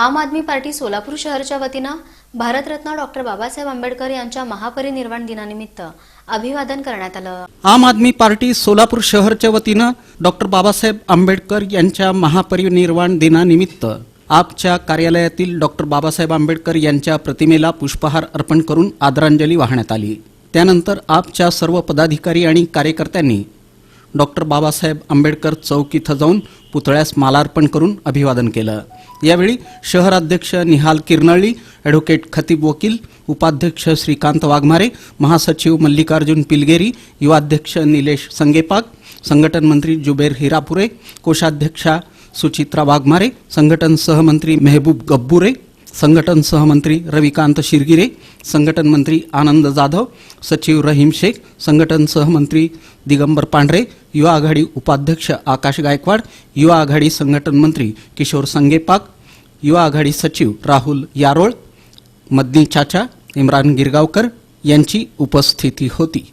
आम आदमी पार्टी सोलापूर शहरच्या वतीनं भारतरत्न डॉक्टर बाबासाहेब आंबेडकर यांच्या महापरिनिर्वाण दिनानिमित्त अभिवादन करण्यात आलं. आम आदमी पार्टी सोलापूर शहरच्या वतीनं डॉक्टर बाबासाहेब आंबेडकर यांच्या महापरिनिर्वाण दिनानिमित्त आपच्या कार्यालयातील डॉक्टर बाबासाहेब आंबेडकर यांच्या प्रतिमेला पुष्पहार अर्पण करून आदरांजली वाहण्यात आली. त्यानंतर आपच्या सर्व पदाधिकारी आणि कार्यकर्त्यांनी डॉक्टर बाबासाहेब आंबेडकर चौक इथं जाऊन पुतळ्यास मालार्पण करून अभिवादन केलं. यावेळी शहराध्यक्ष निहाल किरनळी ॲडव्होकेट खतीब वकील उपाध्यक्ष श्रीकांत वाघमारे महासचिव मल्लिकार्जुन पिलगेरी युवाध्यक्ष निलेश संगेपाक संघटन मंत्री जुबेर हिरापुरे कोषाध्यक्षा सुचित्रा वाघमारे संघटन सहमंत्री मेहबूब गब्बुरे संघटन सहमंत्री रविकांत शिरगिरे संघटन मंत्री आनंद जाधव सचिव रहीम शेख संघटन सहमंत्री दिगंबर पांढरे युवा आघाडी उपाध्यक्ष आकाश गायकवाड युवा आघाडी संघटन मंत्री किशोर संगेपाक युवा आघाडी सचिव राहुल यारोळ मदनी चाचा इम्रान गिरगावकर यांची उपस्थिती होती.